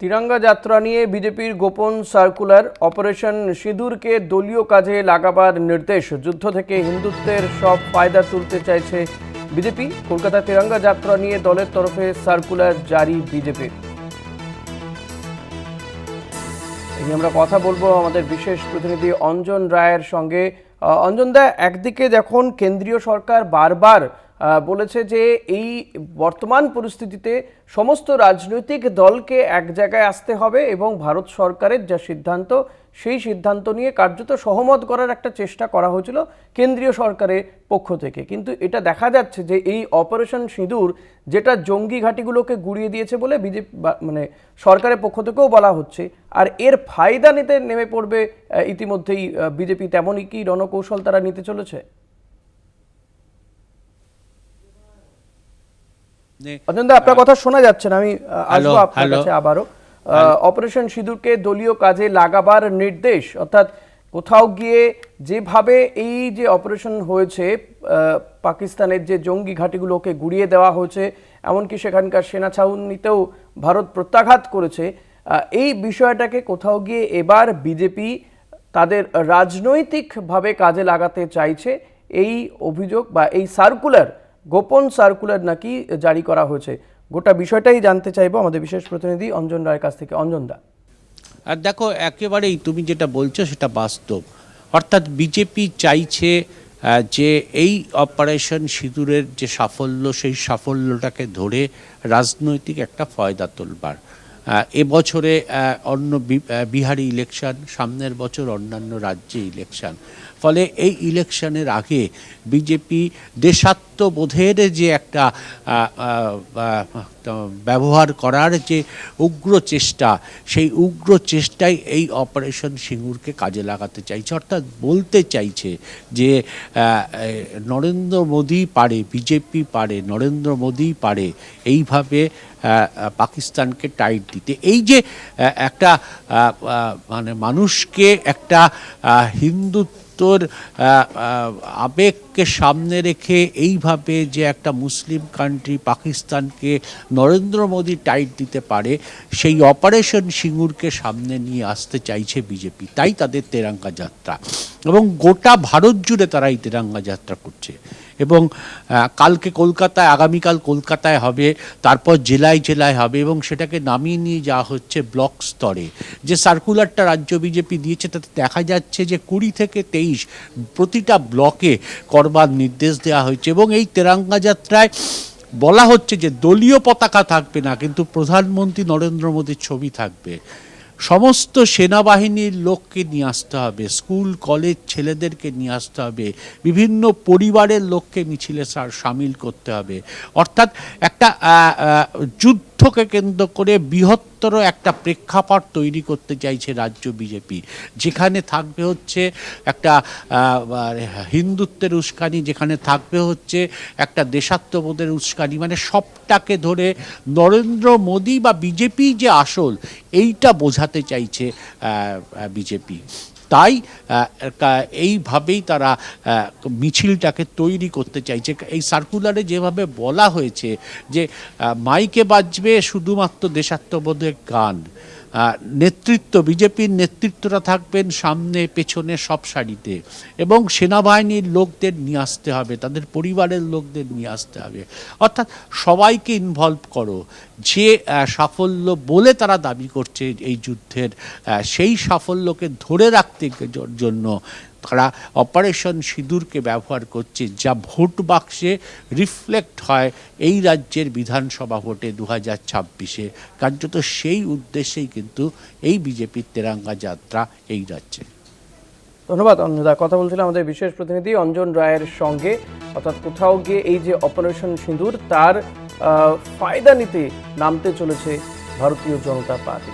তিরঙ্গা যাত্রা নিয়ে বিজেপির গোপন সার্কুলার অপারেশন সিঁদুরকে দলীয় কাজে লাগাবার নির্দেশ। যুদ্ধ থেকে হিন্দুত্বের সব ফায়দা তুলতে চাইছে বিজেপি। কলকাতা তিরঙ্গা যাত্রা নিয়ে দলের তরফে সার্কুলার জারি বিজেপির। এই আমরা কথা বলব আমাদের বিশেষ প্রতিনিধি অঞ্জন রায়ের সঙ্গে। অঞ্জন দা, একদিকে যখন কেন্দ্রীয় সরকার বারবার বলেছে যে এই বর্তমান পরিস্থিতিতে সমস্ত রাজনৈতিক দলকে এক জায়গায় আসতে হবে এবং ভারত সরকারের যা সিদ্ধান্ত, সেই সিদ্ধান্ত নিয়ে কার্যত সহমত করার একটা চেষ্টা করা হয়েছিল কেন্দ্রীয় সরকারের পক্ষ থেকে। কিন্তু এটা দেখা যাচ্ছে যে এই অপারেশন সিঁদুর যেটা জঙ্গি ঘাঁটিগুলোকে গুড়িয়ে দিয়েছে বলে বিজেপি মানে সরকারের পক্ষ থেকেও বলা হচ্ছে, আর এর ফায়দা নিতে নেমে পড়বে ইতিমধ্যেই বিজেপি তেমনই কি রণকৌশল তারা নিতে চলেছে? অজন্তা আপনার কথা শোনা যাচ্ছে না আমি আসব আপনার। কাছে আবারও অপারেশন সিঁদুরকে দলীয় কাজে লাগাবার নির্দেশ অর্থাৎ কোথাও গিয়ে যেভাবে এই যে অপারেশন হয়েছে পাকিস্তানের যে জঙ্গি ঘাঁটিগুলোকে গুড়িয়ে দেওয়া হয়েছে এমনকি সেখানকার সেনা ছাউনিতেও ভারত প্রত্যাঘাত করেছে এই বিষয়টাকে কোথাও গিয়ে এবার বিজেপি তাদের রাজনৈতিকভাবে কাজে লাগাতে চাইছে এই অভিযোগ বা এই সার্কুলার গোপন সার্কুলার নাকি জারি করা হয়েছে? গোটা বিষয়টাই জানতে চাইব আমাদের বিশেষ প্রতিনিধি অঞ্জন রায়ের কাছ থেকে। অঞ্জন দা। আর দেখো, একেবারেই তুমি যেটা বলছো সেটা বাস্তব। অর্থাৎ বিজেপি চাইছে যে এই অপারেশন সিঁদুরের যে সাফল্য, সেই সাফল্যটাকে ধরে রাজনৈতিক একটা ফয়দা তোলবার। এবছরে অন্য বিহারি ইলেকশন, সামনের বছর অন্যান্য রাজ্যে ইলেকশন। ফলে এই ইলেকশনের আগে বিজেপি দেশাত্মবোধের যে একটা ব্যবহার করার যে উগ্র চেষ্টা, সেই উগ্র চেষ্টাই এই অপারেশন সিঙ্গুরকে কাজে লাগাতে চাইছে। অর্থাৎ বলতে চাইছে যে নরেন্দ্র মোদী পারে, বিজেপি পারে, নরেন্দ্র মোদী পারে, এইভাবে পাকিস্তানকে টাইট দিতে। এই যে একটা মানে মানুষকে একটা হিন্দুত্বর আবেগকে সামনে রেখে এইভাবে যে একটা মুসলিম কান্ট্রি পাকিস্তানকে নরেন্দ্র মোদী টাইট দিতে পারে, সেই অপারেশন সিঙ্গুরকে সামনে নিয়ে আসতে চাইছে বিজেপি। তাই তাদের তেরাঙ্গা যাত্রা। এবং গোটা ভারত জুড়ে তারা এই তেরাঙ্গা যাত্রা করছে। এবং কালকে কলকাতায়, আগামীকাল কলকাতায় হবে, তারপর জেলায় জেলায় হবে এবং সেটাকে নামিয়ে নিয়ে যাওয়া হচ্ছে ব্লক স্তরে। যে সার্কুলারটা রাজ্য বিজেপি দিয়েছে, তাতে দেখা যাচ্ছে যে কুড়ি থেকে তেইশ প্রতিটা ব্লকে করবার নির্দেশ দেওয়া হয়েছে এবং এই তেরাঙ্গা যাত্রায় বলা হচ্ছে যে দলীয় পতাকা থাকবে না, কিন্তু প্রধানমন্ত্রী নরেন্দ্র মোদীর ছবি থাকবে। সমস্ত সেনাবাহিনীর লোককে নিয়ে আসতে হবে, স্কুল, কলেজ ছেলেদেরকে নিয়ে আসতে হবে, বিভিন্ন পরিবারের লোককে মিছিলে সামিল করতে হবে। অর্থাৎ একটা যুদ্ধকে কেন্দ্র করে বৃহত্তর একটা প্রেক্ষাপট তৈরি করতে চাইছে রাজ্য বিজেপি। যেখানে থাকবে হচ্ছে একটা হিন্দুত্বের উস্কানি, যেখানে থাকবে হচ্ছে একটা দেশাত্মবোধের উস্কানি। মানে সবটাকে ধরে নরেন্দ্র মোদী বা বিজেপি যে আসল, এইটা বোঝাতে চাইছে বিজেপি। তাই এইভাবেই তারা মিছিলটাকে তৈরি করতে চাইছে। এই সার্কুলারে যেভাবে বলা হয়েছে যে মাইকে বাজবে শুধুমাত্র দেশাত্মবোধের গান নেতৃত্ব, বিজেপির নেতৃত্বটা থাকবেন সামনে, পেছনে সব সারিতে। এবং সেনাবাহিনীর লোকদের নিয়ে আসতে হবে, তাদের পরিবারের লোকদের নিয়ে আসতে হবে। অর্থাৎ সবাইকে ইনভলভ করো। যে সাফল্য বলে তারা দাবি করছে এই যুদ্ধের সেই সাফল্যকে ধরে রাখতে জন্য তারা অপারেশন সিঁদুরকে ব্যবহার করছে, যা ভোট বাক্সে রিফ্লেক্ট হয় এই রাজ্যের বিধানসভা ভোটে দু হাজার ছাব্বিশে। কার্যত সেই উদ্দেশ্যেই কিন্তু এই বিজেপির তেরাঙ্গা যাত্রা এই রাজ্যে। ধন্যবাদ অঞ্জনদা কথা বলছিলাম আমাদের বিশেষ প্রতিনিধি অঞ্জন রায়ের সঙ্গে। অর্থাৎ কোথাও গিয়ে এই যে অপারেশন সিঁদুর, তার ফায়দা নিতে নামতে চলেছে ভারতীয় জনতা পার্টি।